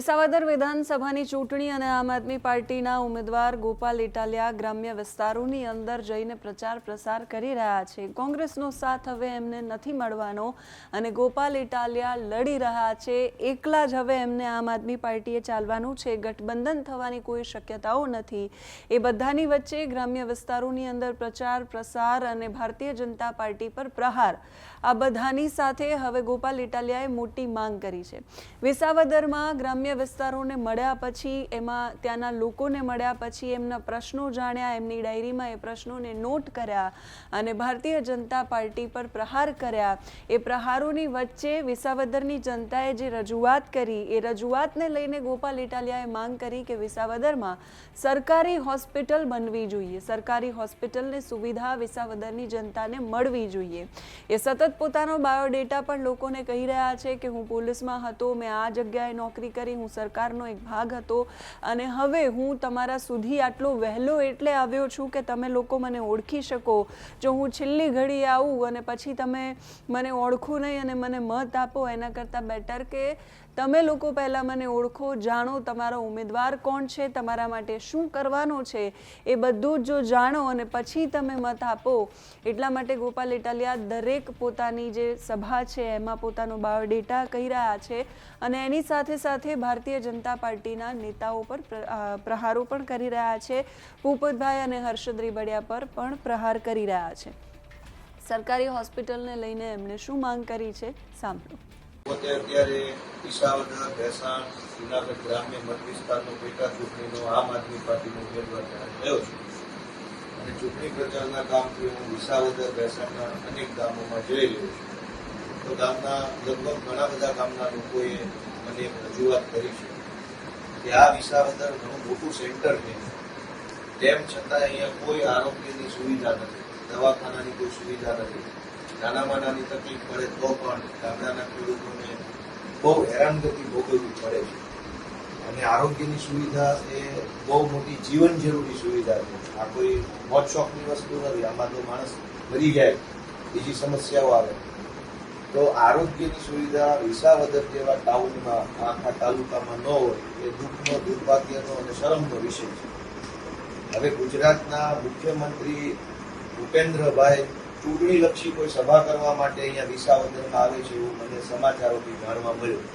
વિસાવદર વિધાનસભાની ચૂંટણી અને આમ આદમી પાર્ટીના ઉમેદવાર ગોપાલ ઇટાલિયા ગ્રામ્ય વિસ્તારોની અંદર જઈને પ્રચાર પ્રસાર કરી રહ્યા છે. કોંગ્રેસનો સાથ હવે એમને નથી મળવાનો અને ગોપાલ ઇટાલિયા લડી રહ્યા છે. એકલા જ હવે એમને આમ આદમી પાર્ટીએ ચાલવાનું છે. ગઠબંધન થવાની કોઈ શક્યતાઓ નથી. એ બધાની વચ્ચે ગ્રામ્ય વિસ્તારોની અંદર પ્રચાર પ્રસાર અને ભારતીય જનતા પાર્ટી પર પ્રહાર. આ બધાની સાથે હવે ગોપાલ ઇટાલિયાએ મોટી માંગ કરી છે. વિસાવદરમાં ગ્રામ્ય વિસ્તારોને મળ્યા પછી, એમાં ત્યાંના લોકોને મળ્યા પછી એમના પ્રશ્નો જાણ્યા, એમની ડાયરીમાં એ પ્રશ્નોને નોટ કર્યા અને ભારતીય જનતા પાર્ટી પર પ્રહાર કર્યા. એ પ્રહારોની વચ્ચે વિસાવદરની જનતાએ જે રજૂઆત કરી, એ રજૂઆતને લઈને ગોપાલ ઇટાલિયાએ માંગ કરી કે વિસાવદરમાં સરકારી હોસ્પિટલ બનવી જોઈએ. સરકારી હોસ્પિટલની સુવિધા વિસાવદરની જનતાને મળવી જોઈએ. એ સતત પોતાનો બાયોડેટા પણ લોકોને કહી રહ્યા છે કે, હું પોલીસમાં હતો, મેં આ જગ્યાએ નોકરી કરી હું સરકારનો એક ભાગ હતો અને હવે હું તમારા સુધી આટલો વહેલો એટલે આવ્યો છું કે તમે લોકો મને ઓળખી શકો. જો હું છેલ્લી ઘડી આવું અને પછી તમે મને ઓળખું નહીં અને મને મત આપો, એના કરતાં બેટર કે તમે લોકો પહેલાં મને ઓળખો, જાણો તમારો ઉમેદવાર કોણ છે, તમારા માટે શું કરવાનું છે, એ બધું જ જો જાણો અને પછી તમે મત આપો. એટલા માટે ગોપાલ ઇટાલિયા દરેક પોતાની જે સભા છે, એમાં પોતાનો બાયોડેટા કહી રહ્યા છે અને એની સાથે સાથે ભારતીય જનતા પાર્ટીના નેતાઓ પર પ્રહારો પણ કરી રહ્યા છે. ભૂપતભાઈ અને હર્ષદ રીબડિયા પર પણ પ્રહાર કરી રહ્યા છે. સરકારી હોસ્પિટલને લઈને એમણે શું માંગ કરી છે, સાંભળો. પોતે અત્યારે વિસાવદર ભેસાણ, જુનાગઢ ગ્રામ્ય મત વિસ્તારનો પેટા ચૂંટણીનો આમ આદમી પાર્ટીનો ઉમેદવાર જાહેર થયો છું. અને ચૂંટણી પ્રચારના કામથી હું વિસાવદર ભેસાણના અનેક ગામોમાં જઈ રહ્યો છું. તો ગામના લગભગ ઘણા બધા ગામના લોકોએ મને એક રજૂઆત કરી છે કે આ વિસાવદર ઘણું મોટું સેન્ટર છે. તેમ છતાં અહીંયા કોઈ આરોગ્યની સુવિધા નથી, દવાખાનાની કોઈ સુવિધા નથી. નાનામાં નાની તકલીફ પડે તો પણ ગામડાના ખેડૂતોને બહુ હેરાનગતિ ભોગવવી પડે છે. અને આરોગ્યની સુવિધા એ બહુ મોટી જીવન જરૂરી સુવિધા છે. આ કોઈ મોત શોખની વસ્તુ નથી. આમાં તો માણસ મરી જાય, બીજી સમસ્યાઓ આવે. તો આરોગ્યની સુવિધા વિસાવદર જેવા ટાઉનમાં, આખા તાલુકામાં ન હોય, એ દુઃખનો, દુર્ભાગ્યનો અને શરમનો વિષય છે. હવે ગુજરાતના મુખ્યમંત્રી ભૂપેન્દ્રભાઈ ચૂંટણીલક્ષી કોઈ સભા કરવા માટે અહીંયા વિસાવદરમાં આવે છે એવું મને સમાચારોથી જાણવા મળ્યું.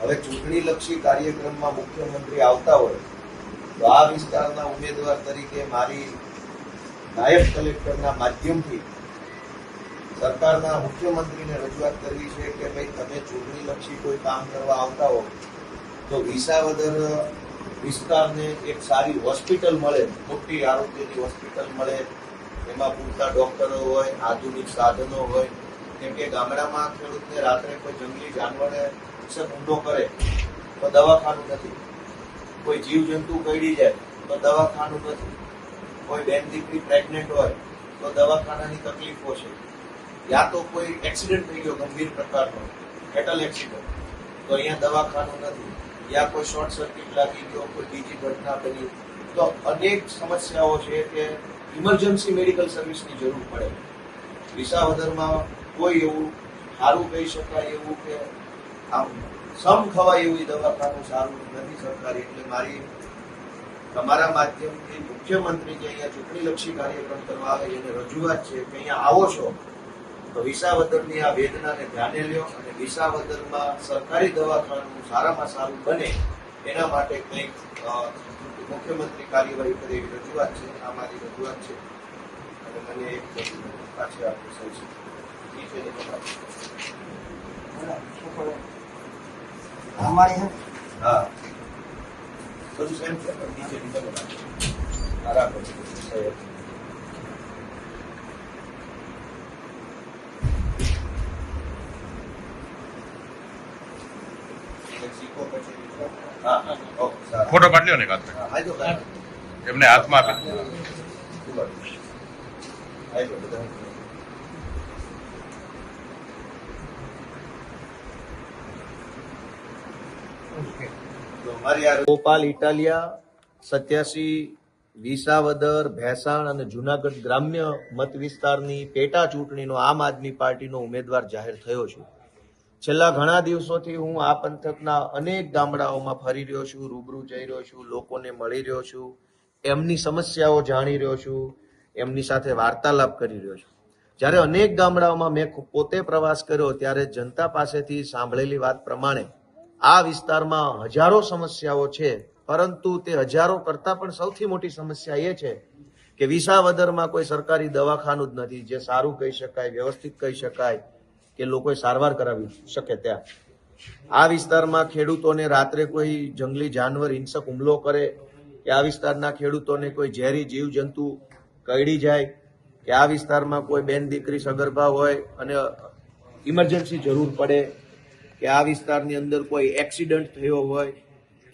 હવે ચૂંટણીલક્ષી કાર્યક્રમમાં મુખ્યમંત્રી આવતા હોય, તો આ વિસ્તારના ઉમેદવાર તરીકે મારી નાયબ કલેક્ટરના માધ્યમથી સરકારના મુખ્યમંત્રીને રજૂઆત કરવી છે કે ભાઈ તમે ચૂંટણીલક્ષી કોઈ કામ કરવા આવતા હો, તો વિસાવદર વિસ્તારને એક સારી હોસ્પિટલ મળે, મોટી આરોગ્યની હોસ્પિટલ મળે એમાં પૂરતા ડોક્ટરો હોય, આધુનિક સાધનો હોય, કેમ કે ગામડામાં ખેડૂતને રાત્રે કોઈ જંગલી જાનવરે હુમલો કરે, તો દવાખાનું નથી. કોઈ જીવજંતુ કરડી જાય, તો દવાખાનું નથી. કોઈ બેન દીકરી પ્રેગ્નેન્ટ હોય, તો દવાખાનાની તકલીફો છે. યા તો કોઈ એક્સિડન્ટ થઈ ગયો ગંભીર પ્રકારનો ફેટલ એક્સિડન્ટ તો અહીંયા દવાખાનું નથી. યા કોઈ શોર્ટ સર્કિટ લાગી ગયો, કોઈ બીજી ઘટના બની. તો અનેક સમસ્યાઓ છે કે ઇમરજન્સી મેડિકલ સર્વિસની જરૂર પડે. વિસાવદરમાં કોઈ એવું સારું કહી શકાય એવું કે આમ સમ ખવાય એવું દવાખાનું સારું નથી સરકારી. એટલે મારી તમારા માધ્યમથી મુખ્યમંત્રી જે અહીંયા ચૂંટણીલક્ષી કાર્યક્રમ કરવા આવે એને રજૂઆત છે કે અહીંયા આવો છો, તો વિસાવદરની આ વેદનાને ધ્યાને લ્યો અને વિસાવદરમાં સરકારી દવાખાનું સારામાં સારું બને એના માટે કંઈક મુખ્યમંત્રી કાર્યવાહી કરે એવી રજૂઆત છે. આ મારી રજૂઆત છે. અને મને એક પાછી આપી શકશે એ છે હા? બધું સેમ છે? નીચે નીચે બરાબર ફોટો પાડલ્યો ને કાંત. એમને હાથમાં આપી ગોપાલ ઇટાલિયા, સત્યાસી, વિસાવદર, ભેસાણ અને જુનાગઢ ગ્રામ્ય મત વિસ્તારની પેટા ચૂંટણીનો આમ આદમી પાર્ટીનો ઉમેદવાર જાહેર થયો છું છેલ્લા ઘણા દિવસોથી હું આ પંથકના અનેક ગામડાઓમાં ફરી રહ્યો છું, રૂબરૂ જઈ રહ્યો છું, લોકોને મળી રહ્યો છું, એમની સમસ્યાઓ જાણી રહ્યો છું, એમની સાથે વાર્તાલાપ કરી રહ્યો છું. જ્યારે અનેક ગામડાઓમાં મેં પોતે પ્રવાસ કર્યો ત્યારે જનતા પાસેથી સાંભળેલી વાત પ્રમાણે આ વિસ્તારમાં હજારો સમસ્યાઓ છે, પરંતુ તે હજારો કરતાં પણ સૌથી મોટી સમસ્યા એ છે કે વિસાવદરમાં કોઈ સરકારી દવાખાનું જ નથી જે સારું કહી શકાય, વ્યવસ્થિત કહી શકાય કે લોકોએ સારવાર કરાવી શકે ત્યાં. આ વિસ્તારમાં ખેડૂતોને રાત્રે કોઈ જંગલી જાનવર, હિંસક હુમલો કરે, કે આ વિસ્તારના ખેડૂતોને કોઈ ઝેરી જીવજંતુ કરડી જાય, કે આ વિસ્તારમાં કોઈ બેન દીકરી સગર્ભા હોય અને ઇમરજન્સી જરૂર પડે, કે આ વિસ્તારની અંદર કોઈ એક્સિડન્ટ થયો હોય,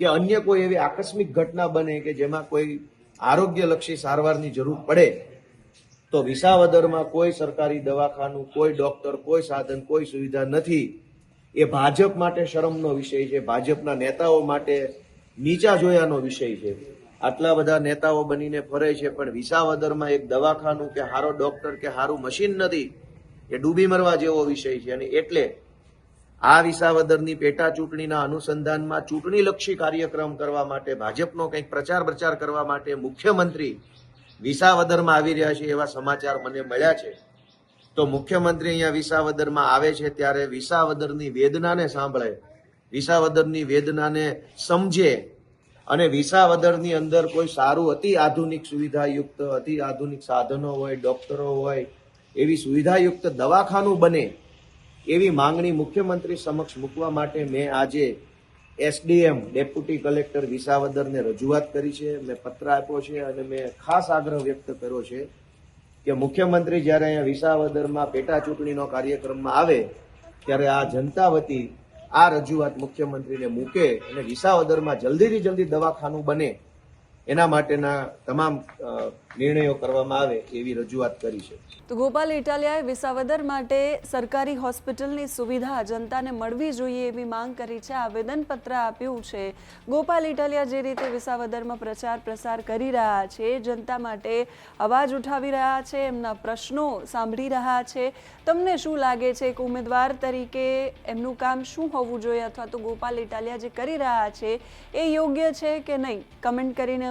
કે અન્ય કોઈ એવી આકસ્મિક ઘટના બને કે જેમાં કોઈ આરોગ્યલક્ષી સારવારની જરૂર પડે તો વિસાવદરમાં કોઈ સરકારી દવાખાનું, કોઈ ડોક્ટર, કોઈ સાધન, કોઈ સુવિધા નથી. એ ભાજપ માટે શરમનો વિષય છે. ભાજપના નેતાઓ માટે નીચા જોયાનો વિષય છે. આટલા બધા નેતાઓ બનીને ફરે છે, પણ વિસાવદરમાં એક દવાખાનું કે હારો ડોક્ટર કે હારું મશીન નથી, એ ડૂબી મરવા જેવો વિષય છે. અને એટલે આ વિસાવદરની પેટા ચૂંટણીના અનુસંધાનમાં ચૂંટણીલક્ષી કાર્યક્રમ કરવા માટે, ભાજપનો કંઈક પ્રચાર પ્રચાર કરવા માટે મુખ્યમંત્રી વિસાવદરમાં આવી રહ્યા છે એવા સમાચાર મને મળ્યા છે. તો મુખ્યમંત્રી અહીંયા વિસાવદરમાં આવે છે ત્યારે વિસાવદરની વેદનાને સાંભળે, વિસાવદરની વેદનાને સમજે અને વિસાવદરની અંદર કોઈ સારું અતિ આધુનિક સુવિધાયુક્ત, અતિ આધુનિક સાધનો હોય, ડોક્ટરો હોય, એવી સુવિધાયુક્ત દવાખાનું બને એવી માંગણી મુખ્યમંત્રી સમક્ષ મૂકવા માટે મેં આજે એસડીએમ ડેપ્યુટી કલેક્ટર વિસાવદરને રજૂઆત કરી છે, મેં પત્ર આપ્યો છે અને મેં ખાસ આગ્રહ વ્યક્ત કર્યો છે કે મુખ્યમંત્રી જ્યારે અહીંયા વિસાવદરમાં પેટા ચૂંટણીનો કાર્યક્રમમાં આવે, ત્યારે આ જનતા વતી આ રજૂઆત મુખ્યમંત્રીને મૂકે અને વિસાવદરમાં જલ્દીથી જલ્દી દવાખાનું બને એના માટેના તમામ નિર્ણયો કરવામાં આવે એવી રજૂઆત કરી છે. તો ગોપાલ ઇટાલિયાએ વિસાવદર માટે સરકારી હોસ્પિટલની સુવિધા જનતાને મળવી જોઈએ એવી માંગ કરી છે. આવેદનપત્ર આપ્યું છે. ગોપાલ ઇટાલિયા જે રીતે વિસાવદરમાં પ્રચાર પ્રસાર કરી રહ્યા છે, જનતા માટે અવાજ ઉઠાવી રહ્યા છે, એમના પ્રશ્નો સાંભળી રહ્યા છે. તમને શું લાગે છે એક ઉમેદવાર તરીકે એમનું કામ શું હોવું જોઈએ અથવા તો ગોપાલ ઇટાલિયા જે કરી રહ્યા છે એ યોગ્ય છે કે નહીં? કમેન્ટ કરીને